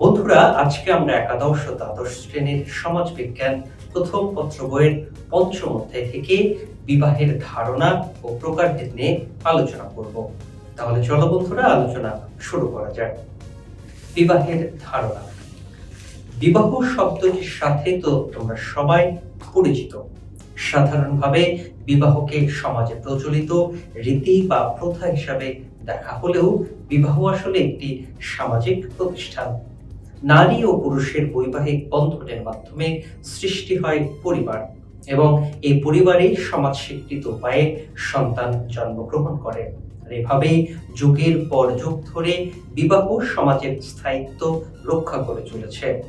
বন্ধুরা, আজকে আমরা একাদশ দ্বাদশ শ্রেণির সমাজ বিজ্ঞান প্রথম পত্র বইয়ের পঞ্চম অধ্যায় থেকে বিবাহের ধারণা ও প্রকারভেদ নিয়ে আলোচনা করব। তাহলে চলো বন্ধুরা, আলোচনা শুরু করা যাক। বিবাহের ধারণা। বিবাহ শব্দটির সাথে তো তোমরা সবাই পরিচিত। সাধারণভাবে বিবাহকে সমাজে প্রচলিত রীতি বা প্রথা হিসাবে দেখা হলেও বিবাহ আসলে একটি সামাজিক প্রতিষ্ঠান। নারী ও পুরুষের বৈবাহিক বন্ধনের মাধ্যমে সৃষ্টি হয় পরিবার এবং এই পরিবারেই সমাজ স্বীকৃত উপায়ে সন্তান জন্মগ্রহণ করে। আর এভাবেই যুগের পর যুগ ধরে বিবাহ সমাজের স্থায়িত্ব রক্ষা করে চলেছে।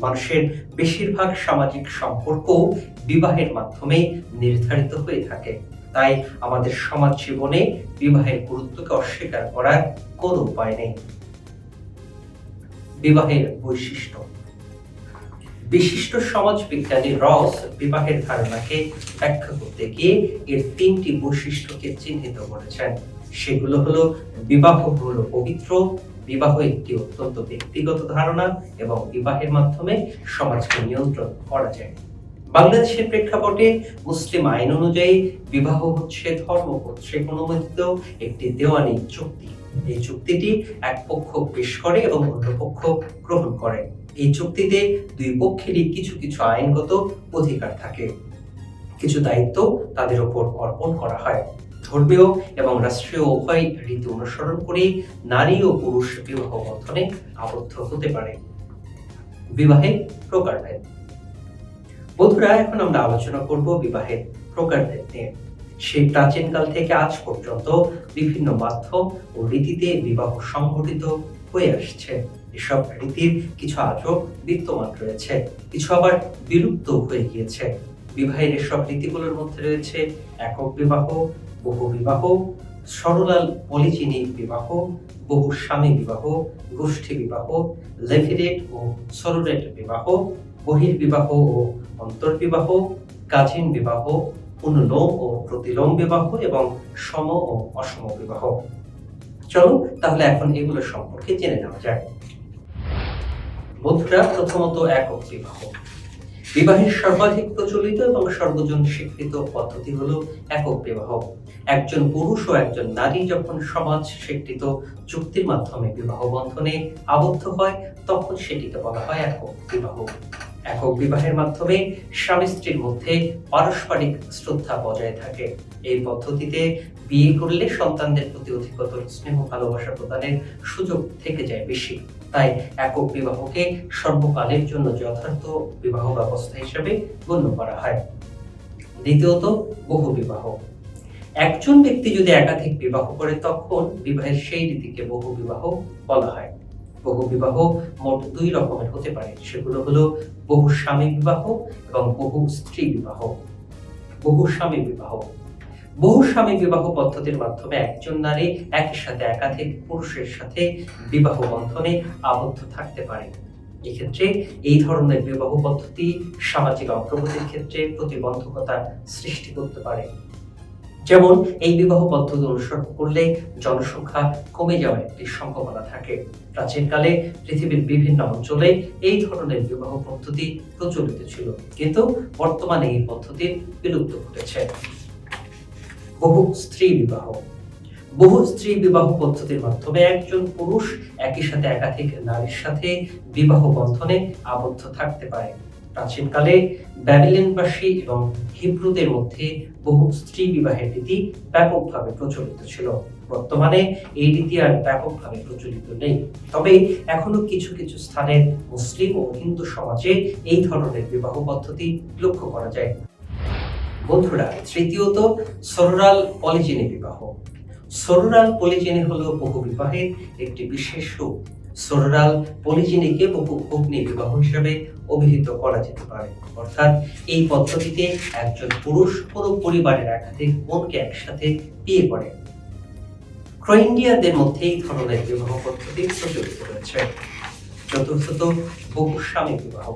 মানুষের বেশিরভাগ সামাজিক সম্পর্ক বিবাহের মাধ্যমে নির্ধারিত হয়ে থাকে। তাই আমাদের সমাজ জীবনে বিবাহের গুরুত্বকে অস্বীকার করার কোনো উপায় নেই। বিবাহের বৈশিষ্ট্য। বিশিষ্ট সমাজ বিজ্ঞানী রস বিবাহের ধারণাকে ব্যাখ্যা করতে গিয়ে এর তিনটি বৈশিষ্ট্যকে চিহ্নিত করেছেন। সেগুলো হলো বিবাহ হল পবিত্র, বিবাহ একটি অত্যন্ত ব্যক্তিগত ধারণা এবং বিবাহের মাধ্যমে সমাজকে নিয়ন্ত্রণ করা যায়। বাংলাদেশের প্রেক্ষাপটে মুসলিম আইন অনুযায়ী বিবাহ হচ্ছে ধর্ম কর্তৃক অনুমোদিত একটি দেওয়ানি চুক্তি। এই চুক্তিটি এক পক্ষ পেশ করে এবং অন্য পক্ষ গ্রহণ করে। এই চুক্তিতে দুই পক্ষেরই কিছু কিছু আইনগত অধিকার থাকে। কিছু দায়িত্ব তাদের উপর অর্পণ করা হয়। ধর্মীয় এবং রাষ্ট্রীয় উভয় রীতি অনুসরণ করে নারী ও পুরুষ বিবাহ বন্ধনে আবদ্ধ হতে পারে। বিবাহের প্রকারভেদ বন্ধুরা, এখন আমরা আলোচনা করব বিবাহের প্রকারভেদ নিয়ে। সেই প্রাচীনকাল থেকে আজ পর্যন্ত বিভিন্ন মাধ্যম ও রীতিতে বিবাহ সংঘটিত হয়ে আসছে। এসব রীতির কিছু আজও বিদ্যমান রয়েছে, কিছু আবার বিলুপ্ত হয়ে গিয়েছে। বিবাহের এসব রীতিগুলোর মধ্যে রয়েছে একক বিবাহ, বহু বিবাহ, সরলাল পলিচিনি বিবাহ, বহু স্বামী বিবাহ, গোষ্ঠী বিবাহ লেফিরেট ও সরোরেট বিবাহ, বহির্বিবাহ ও অন্তর্বিবাহ কাজিন বিবাহ, অনুলোম ও প্রতিলোম বিবাহ এবং সম ও অসম বিবাহ। চলো তাহলে এখন এগুলো সম্পর্কে জেনে নেওয়া যায় বন্ধুরা প্রথমত একক বিবাহ। বিবাহের সর্বাধিক প্রচলিত এবং সর্বজন স্বীকৃত পদ্ধতি হলো একক বিবাহ। একজন পুরুষ ও একজন নারী যখন সমাজ স্বীকৃত চুক্তির মাধ্যমে বিবাহ বন্ধনে আবদ্ধ হয়, তখন সেটিকে বলা হয় একক বিবাহ। একক বিবাহের মাধ্যমে স্বামী স্ত্রীর মধ্যে পারস্পরিক শ্রদ্ধা বজায় থাকে। এই পদ্ধতিতে বিয়ে করলে সন্তানদের প্রতি অধিকতর স্নেহ, ভালোবাসা প্রদানের সুযোগ থেকে যায় বেশি। তাই একক বিবাহকে সর্বকালের জন্য যথার্থ বিবাহ ব্যবস্থা হিসেবে গণ্য করা হয়। দ্বিতীয়ত, বহু বিবাহ। একজন ব্যক্তি যদি একাধিক বিবাহ করে, তখন বিবাহের সেই রীতিকে বহু বিবাহ বলা হয়। বহু বিবাহ মোট দুই রকমের হতে পারে। সেগুলো হলো বহু স্বামী বিবাহ এবং বহু স্ত্রী বিবাহ। বহু স্বামী বিবাহ। বহু স্বামী বিবাহ পদ্ধতির মাধ্যমে একজন নারী একই সাথে একাধিক পুরুষের সাথে বিবাহ বন্ধনে আবদ্ধ থাকতে পারে। এক্ষেত্রে এই ধরনের বিবাহ পদ্ধতি সামাজিক অগ্রগতির ক্ষেত্রে প্রতিবন্ধকতা সৃষ্টি করতে পারে। যেমন এই বিবাহ পদ্ধতি অনুসরণ করলে জনসংখ্যা কমে যাওয়ার একটি সম্ভাবনা থাকে। প্রাচীনকালে পৃথিবীর বিভিন্ন অঞ্চলে এই ধরনের বিবাহ পদ্ধতি প্রচলিত ছিল। কিন্তু বর্তমানে এই পদ্ধতির বিলুপ্ত ঘটেছে। বহু স্ত্রী বিবাহ। বহু স্ত্রী বিবাহ পদ্ধতির মাধ্যমে একজন পুরুষ একই সাথে একাধিক নারীর সাথে বিবাহ বন্ধনে আবদ্ধ থাকতে পারে। প্রাচীনকালে ব্যাবিলিয়নবাসী এবং হিব্রুদের মধ্যে বহু স্ত্রী বিবাহের রীতি ব্যাপকভাবে প্রচলিত ছিল। বর্তমানে এই রীতি আর ব্যাপকভাবে প্রচলিত নেই। তবে এখনও কিছু কিছু স্থানের মুসলিম ও হিন্দু সমাজে এই ধরনের বিবাহ পদ্ধতি লক্ষ্য করা যায়। বন্ধুরা, তৃতীয়ত সরুরাল পলিজিনি বিবাহ। সরুরাল পলিজিনি হলো বহু বিবাহের একটি বিশেষ রূপ। সোরাল পলিজিনিকে বহু অগ্নি বিবাহ হিসেবে অভিহিত করা যেতে পারে। অর্থাৎ এই পদ্ধতিতে একজন পুরুষ কোনো পরিবারের একাধিক বোনকে একসাথে বিয়ে করে। ক্রোয়েন্ডিয়ানদের মধ্যে এই ধরনের বিবাহ পদ্ধতি প্রচলিত রয়েছে। চতুর্থত বহুস্বামী বিবাহ।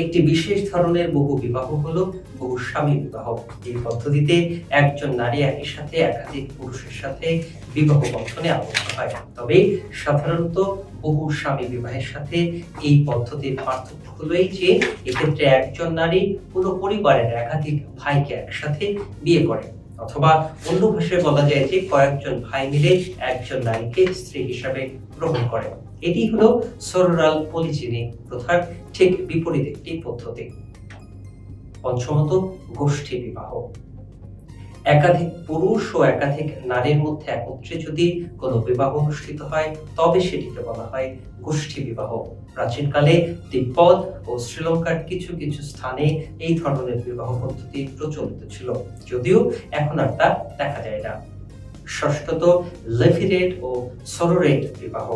একটি বিশেষ ধরনের বহু বিবাহ হলো বহু স্বামী বিবাহ। এই পদ্ধতিতে একজন নারী একই সাথে একাধিক পুরুষের সাথে বিবাহ বন্ধনে আবদ্ধ হয়। তবে সাধারণত বহু স্বামী বিবাহের সাথে এই পদ্ধতির পার্থক্য হলো এই যে, এক্ষেত্রে একজন নারী পুরো পরিবারের একাধিক ভাইকে একসাথে বিয়ে করে। অথবা অন্য ভাষায় বলা যায় যে কয়েকজন ভাই মিলে একজন নারীকে স্ত্রী হিসাবে গ্রহণ করে। এটি হলো সররাল পলিচিনি প্রথার ঠিক বিপরীত একটি পদ্ধতি। পঞ্চমত, গোষ্ঠী বিবাহ। একাধিক পুরুষ ও একাধিক নারীর মধ্যে একত্রে যদি কোনো বিবাহ অনুষ্ঠিত হয়, তবে সেটিকে বলা হয় গোষ্ঠী বিবাহ। প্রাচীনকালে তিব্বত ও শ্রীলঙ্কার কিছু কিছু স্থানে এই ধরনের বিবাহ পদ্ধতি প্রচলিত ছিল, যদিও এখন আর তা দেখা যায় না। ষষ্ঠত লেফিরেট ও সরোরেট বিবাহ।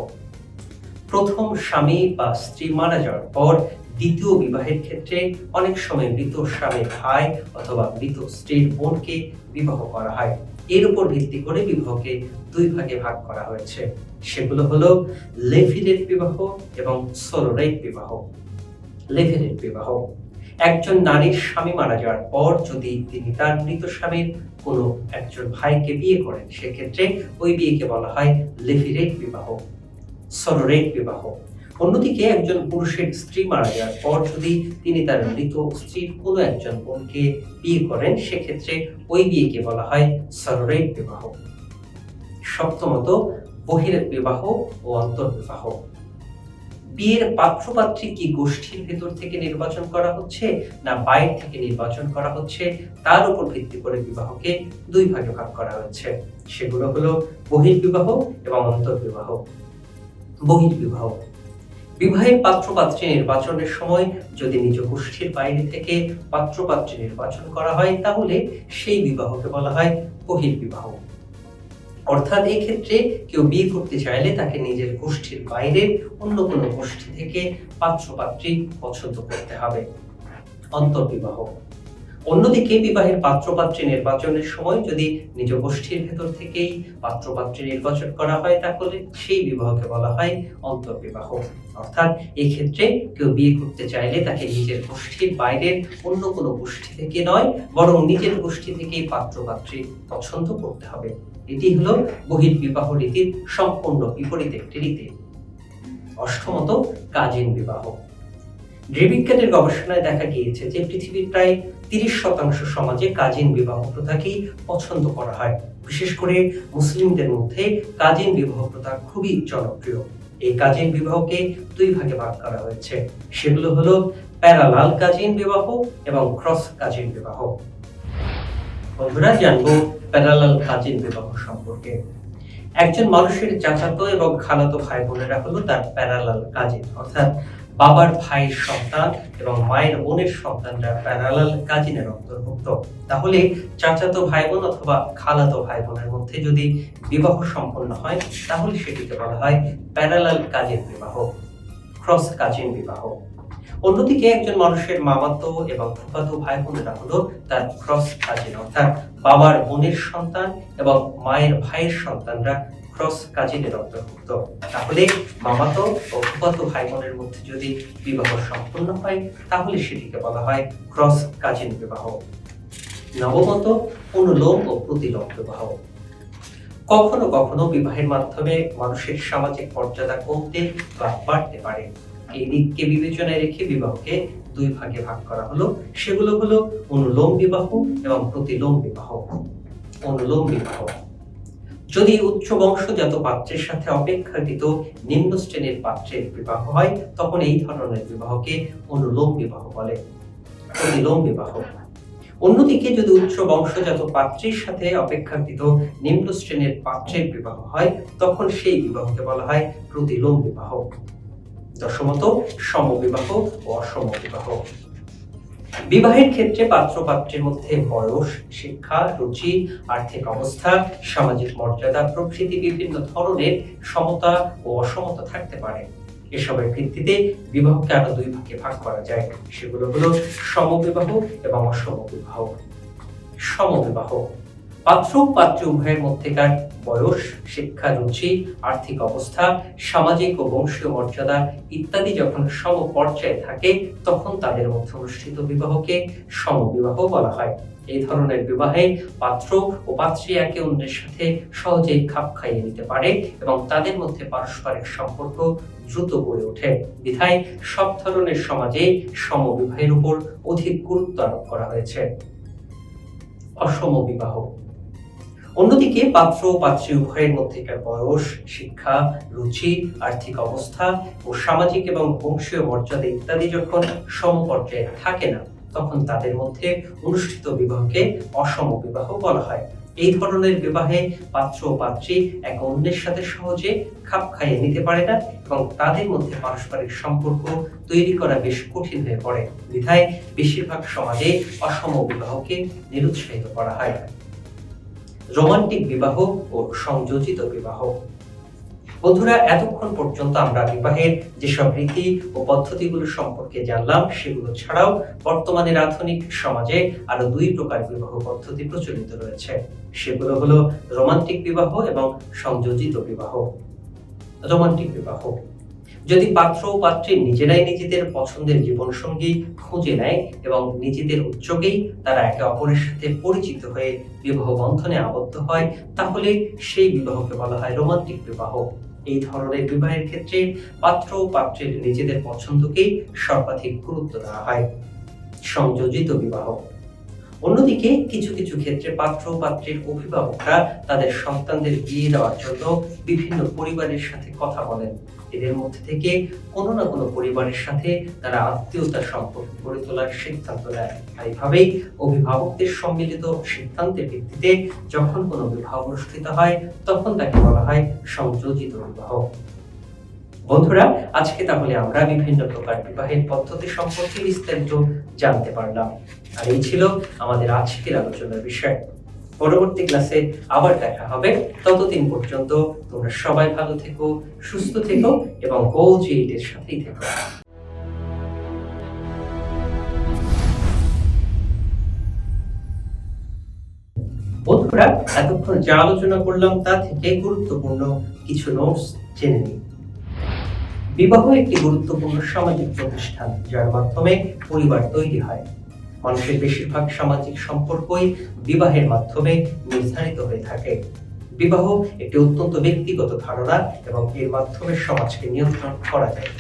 প্রথম স্বামী বা স্ত্রী মারা যাওয়ার পর দ্বিতীয় বিবাহের ক্ষেত্রে অনেক সময় মৃত স্বামীর ভাই অথবা মৃত স্ত্রীর বোনকে বিবাহ করা হয়। এর উপর ভিত্তি করে বিবাহকে দুই ভাগে ভাগ করা হয়েছে। সেগুলো হলো লেফিলেট বিবাহ এবং সরোরেট বিবাহ। লেফিলেট বিবাহ। একজন নারীর স্বামী মারা যাওয়ার পর যদি তিনি তার মৃত স্বামীর কোনো একজন ভাইকে বিয়ে করেন, সেক্ষেত্রে ওই বিয়েকে বলা হয় লেফিরেট বিবাহ। সরোরেট বিবাহ। অন্যদিকে একজন পুরুষের স্ত্রী মারা যাওয়ার পর যদি তিনি তার মৃত স্ত্রীর কোনো একজন বোনকে বিয়ে করেন, সেক্ষেত্রে ওই বিয়েকে বলা হয় সরোরেট বিবাহ। সপ্তমত বহির বিবাহ ও অন্তর্বিবাহ বিয়ের পাত্রপাত্রী কি গোষ্ঠীর ভেতর থেকে নির্বাচন করা হচ্ছে না বাইরে থেকে নির্বাচন করা হচ্ছে, তার উপর ভিত্তি করে বিবাহকে দুই ভাগে ভাগ করা হচ্ছে সেগুলো হলো বহির্বিবাহ এবং অন্তর্বিবাহ। বহির্বিবাহ। বিবাহের পাত্রপাত্রী নির্বাচনের সময় যদি নিজ গোষ্ঠীর বাইরে থেকে পাত্রপাত্রী নির্বাচন করা হয়, তাহলে সেই বিবাহকে বলা হয় বহির্বিবাহ। অর্থাৎ এই ক্ষেত্রে কেউ বিয়ে করতে চাইলে তাকে নিজের গোষ্ঠীর বাইরে অন্য কোনো গোষ্ঠী থেকে পাত্রপাত্রী পছন্দ করতে হবে। অন্তর্বিবাহ। অন্যদিকে বিবাহের পাত্রপাত্রী নির্বাচনের সময় যদি নিজ গোষ্ঠীর ভেতর থেকেই পাত্রপাত্রী নির্বাচন করা হয়, তাহলে সেই বিবাহকে বলা হয় অন্তর্বিবাহ। অর্থাৎ এই ক্ষেত্রে কেউ বিয়ে করতে চাইলে তাকে নিজের গোষ্ঠীর বাইরের অন্য কোনো গোষ্ঠী থেকে নয়, বরং নিজের গোষ্ঠী থেকেই পাত্রপাত্রী পছন্দ করতে হবে। এটি হলো বহির বিবাহ রীতির সম্পূর্ণ বিপরীত একটি রীতি। অষ্টমত, কাজিন বিবাহ। নৃবিজ্ঞানের গবেষণায় দেখা গিয়েছে যে পৃথিবীর প্রায় তিরিশ শতাংশ সমাজে কাজিন বিবাহ প্রথাকেই পছন্দ করা হয়। বিশেষ করে মুসলিমদের মধ্যে কাজিন বিবাহ প্রথা খুবই জনপ্রিয়। এই কাজিন বিবাহকে দুই ভাগে ভাগ করা হয়েছে। সেগুলো হলো প্যারালাল কাজিন বিবাহ এবং ক্রস কাজিন বিবাহ। বন্ধুরা, জানব প্যারালাল কাজিন বিবাহ সম্পর্কে। একজন মানুষের চাচাতো এবং খালাতো ভাই বোনেরা হলো তার প্যারালাল কাজিন, অর্থাৎ বাবার ভাইয়ের সন্তান এবং মায়ের বোনের সন্তানরা প্যারালাল কাজিনের অন্তর্ভুক্ত। তাহলে চাচাতো ভাই বোন অথবা খালাতো ভাই বোনের মধ্যে যদি বিবাহ সম্পন্ন হয়, তাহলে সেটিকে বলা হয় প্যারালাল কাজিন বিবাহ ক্রস কাজিন বিবাহ। অন্যদিকে একজন মানুষের মামাতো এবং ফুফাতো ভাই বোনেরা হলো তার ক্রস কাজিন, অর্থাৎ বাবার বোনের সন্তান এবং মায়ের ভাইয়ের সন্তানরা ক্রস কাজিনের অন্তর্ভুক্ত তাহলে মামাতো ও ফুফাতো ভাই বোনের মধ্যে যদি বিবাহ সম্পন্ন হয়, তাহলে সেটিকে বলা হয় ক্রস কাজিন বিবাহ। নবমত, অনুলোম ও প্রতিলোম বিবাহ। কখনো কখনো বিবাহের মাধ্যমে মানুষের সামাজিক মর্যাদা কমতে বা বাড়তে পারে। এই দিককে বিবেচনায় রেখে বিবাহকে দুই ভাগে ভাগ করা হলো। সেগুলো হলো অনুলোম বিবাহ এবং প্রতিলোম বিবাহ। অনুলোম বিবাহ। যদি উচ্চ বংশজাত পাত্রের সাথে অপেক্ষাকৃত নিম্ন শ্রেণির পাত্রের বিবাহ হয়, তখন এই ধরনের বিবাহকে অনুলোম বিবাহ বলে। প্রতিলোম বিবাহ। অন্যদিকে যদি উচ্চ বংশজাত পাত্রের সাথে অপেক্ষাকৃত নিম্ন শ্রেণির পাত্রের বিবাহ হয়, তখন সেই বিবাহকে বলা হয় প্রতিলোম বিবাহ। দশমত, সমবিবাহ ও অসমবিবাহ। বিবাহের ক্ষেত্রে পাত্র পাত্রের মধ্যে বয়স, শিক্ষা, রুচি, আর্থিক অবস্থা, সামাজিক মর্যাদা প্রভৃতি বিভিন্ন ধরনের সমতা ও অসমতা থাকতে পারে। এসবের ভিত্তিতে বিবাহকে আরও দুই ভাগে ভাগ করা যায়। সেগুলো হলো সমবিবাহ এবং অসমবিবাহ। সমবিবাহ। পাত্র পাত্রী উভয়ের মধ্যেকার বয়স, শিক্ষা রুচি, আর্থিক অবস্থা, সামাজিক ও বংশীয় মর্যাদা ইত্যাদি যখন সম পর্যায়ে থাকে, তখন তাদের মধ্যে অনুষ্ঠিত বিবাহকে সমবিবাহ বলা হয়। এই ধরনের বিবাহে পাত্র ও পাত্রী একে অন্যের সাথে সহজেই খাপ খাইয়ে নিতে পারে এবং তাদের মধ্যে পারস্পরিক সম্পর্ক দ্রুত গড়ে ওঠে। বিধায় সব ধরনের সমাজে সমবিবাহের উপর অধিক গুরুত্ব আরোপ করা হয়েছে। অসম বিবাহ অন্যদিকে পাত্র পাত্রী উভয়ের মধ্যেকার বয়স, শিক্ষা, রুচি, আর্থিক অবস্থা ও সামাজিক এবং বংশীয় মর্যাদা ইত্যাদি যখন সমপর্যায়ে থাকে না, তখন তাদের মধ্যে অনুষ্ঠিত বিবাহকে অসম বিবাহ বলা হয়। এই ধরনের বিবাহে পাত্র ও পাত্রী এক অন্যের সাথে সহজে খাপ খাইয়ে নিতে পারে না এবং তাদের মধ্যে পারস্পরিক সম্পর্ক তৈরি করা বেশ কঠিন হয়ে পড়ে। বিধায় বেশিরভাগ সমাজে অসম বিবাহকে নিরুৎসাহিত করা হয়। রোমান্টিক বিবাহ ও সংযোজিত বিবাহ। বন্ধুরা, এতক্ষণ পর্যন্ত আমরা বিবাহের যেসব রীতি ও পদ্ধতিগুলো সম্পর্কে জানলাম, সেগুলো ছাড়াও বর্তমানের আধুনিক সমাজে আরও দুই প্রকার বিবাহ পদ্ধতি প্রচলিত রয়েছে। সেগুলো হলো রোমান্টিক বিবাহ এবং সংযোজিত বিবাহ। রোমান্টিক বিবাহ। যদি পাত্র ও পাত্রী নিজেরাই নিজেদের পছন্দের জীবনসঙ্গী খুঁজে নেয় এবং নিজেদের উদ্যোগেই তারা একে অপরের সাথে পরিচিত হয়ে বিবাহ বন্ধনে আবদ্ধ হয়, তাহলে সেই বিবাহকে বলা হয় রোমান্টিক বিবাহ। এই ধরনের বিবাহের ক্ষেত্রে পাত্র ও পাত্রের নিজেদের পছন্দকেই সর্বাধিক গুরুত্ব দেওয়া হয়। সংযোজিত বিবাহ। অন্যদিকে কিছু কিছু ক্ষেত্রে পাত্র ও পাত্রের অভিভাবকরা তাদের সন্তানদের বিয়ে দেওয়ার জন্য বিভিন্ন পরিবারের সাথে কথা বলেন। এদের মধ্যে থেকে কোনো না কোনো পরিবারের সাথে তারা আত্মীয়তার সম্পর্ক গড়ে তোলার সিদ্ধান্ত নেয়। এইভাবেই অভিভাবকদের সম্মিলিত সিদ্ধান্তের ভিত্তিতে যখন কোনো বিবাহ অনুষ্ঠিত হয়, তখন তাকে বলা হয় সংযোজিত বিবাহ। বন্ধুরা, আজকে তাহলে আমরা বিভিন্ন প্রকার বিবাহের পদ্ধতি সম্পর্কে বিস্তারিত জানতে পারলাম। আর এই ছিল আমাদের আজকের আলোচনার বিষয়। পরবর্তী ক্লাসে আবার দেখা হবে। ততদিন পর্যন্ত তোমরা সবাই ভালো থেকো, সুস্থ থেকো এবং কোচ এইটের সাথেই থেকো। বন্ধুরা, এতক্ষণ যা আলোচনা করলাম তা থেকে গুরুত্বপূর্ণ কিছু নোটস জেনে নিই। বিবাহ একটি গুরুত্বপূর্ণ সামাজিক প্রতিষ্ঠান, যার মাধ্যমে পরিবার তৈরি হয়। মানুষের বেশিরভাগ সামাজিক সম্পর্কই বিবাহের মাধ্যমে নির্ধারিত হয়ে থাকে। বিবাহ একটি অত্যন্ত ব্যক্তিগত ধারণা এবং এর মাধ্যমে সমাজকে নিয়ন্ত্রণ করা যায়।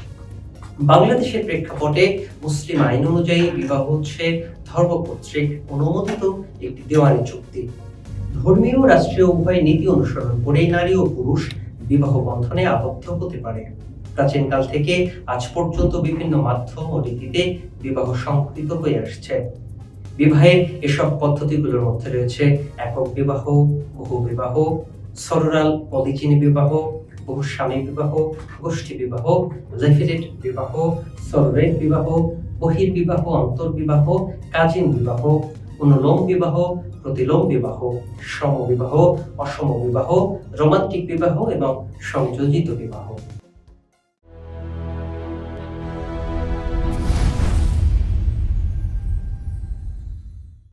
বাংলাদেশের প্রেক্ষাপটে মুসলিম আইন অনুযায়ী বিবাহ হচ্ছে ধর্ম কর্তৃক অনুমোদিত একটি দেওয়ানি চুক্তি। ধর্মীয় রাষ্ট্রীয় উভয় নীতি অনুসরণ করে নারী ও পুরুষ বিবাহ বন্ধনে আবদ্ধ হতে পারে। প্রাচীনকাল থেকে আজ পর্যন্ত বিভিন্ন মাধ্যম ও রীতিতে বিবাহ সংঘটিত হয়ে আসছে। বিবাহের এসব পদ্ধতিগুলোর মধ্যে রয়েছে একক বিবাহ, বহু বিবাহ, সররাল পলিচিনি বিবাহ, বহু স্বামী বিবাহ, গোষ্ঠী বিবাহ লেফিরেট বিবাহ সররেট বিবাহ, বহির বহির্বিবাহ অন্তর্বিবাহ কাজিন বিবাহ, অনুলোম বিবাহ, প্রতিলোম বিবাহ, সমবিবাহ অসম বিবাহ রোমান্টিক বিবাহ এবং সংযোজিত বিবাহ।